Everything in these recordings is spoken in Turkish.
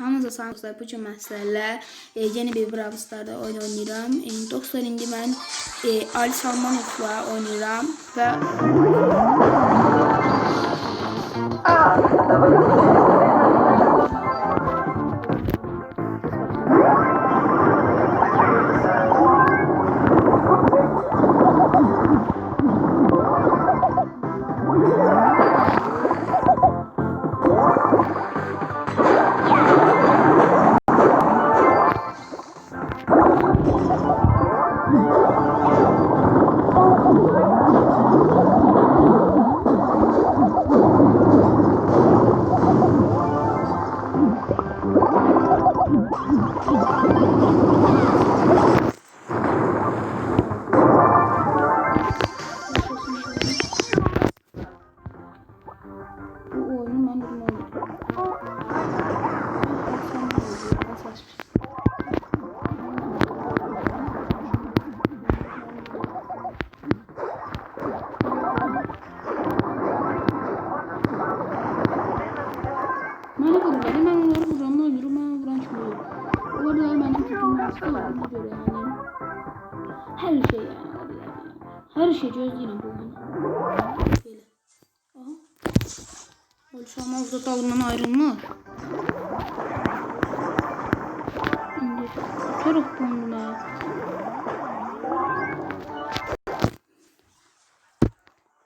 Hamınıza sağ olun. Bu gün mən e, yeni bir Brawl Stars'da oyun oynayıram. E, dostlar indi mən e, Ali Salmanov'la oynayıram və Mənə görə mən onları vururam, mən vururum, mən vuran kimi olur. Ola bilər mənim gücüm hasta olduğuna görə yəni. Hər şey yəni ola bilər yəni. Hər şey gözləyirəm bu oyunu. Belə. Aha. Olşamaz da dalımdan ayrılmır. İndi tutarıq bununla.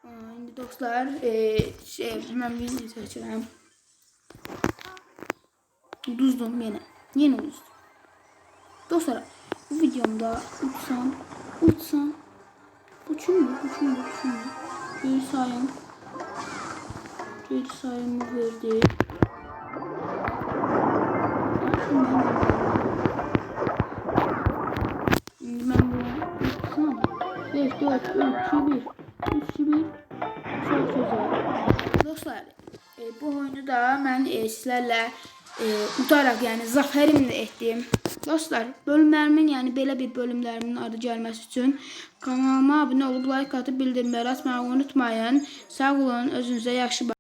Aa, İndi dostlar, e, şey, mən video çəkirəm. Uduzdum yine. Yine uduzdum. Dostlar bu videomda uçsam, uçsam, uçun mu, uçun mu, uçun mu? Geri sayım. Geri sayımı verdi. Şimdi ben bunu uçsam. 5, 4, 3, 2, 1. 3, 2, 1. Çok güzel. Dostlar e, bu oyunu da mən e, sizlərlə e, udaraq, yəni zəfərimlə etdim. Dostlar, bölümlərimin, yəni belə bir bölümlərimin adı gəlməsi üçün kanalıma abunə olub like atıb bildirimləri açmağı unutmayın. Sağ olun, özünüzə yaxşı.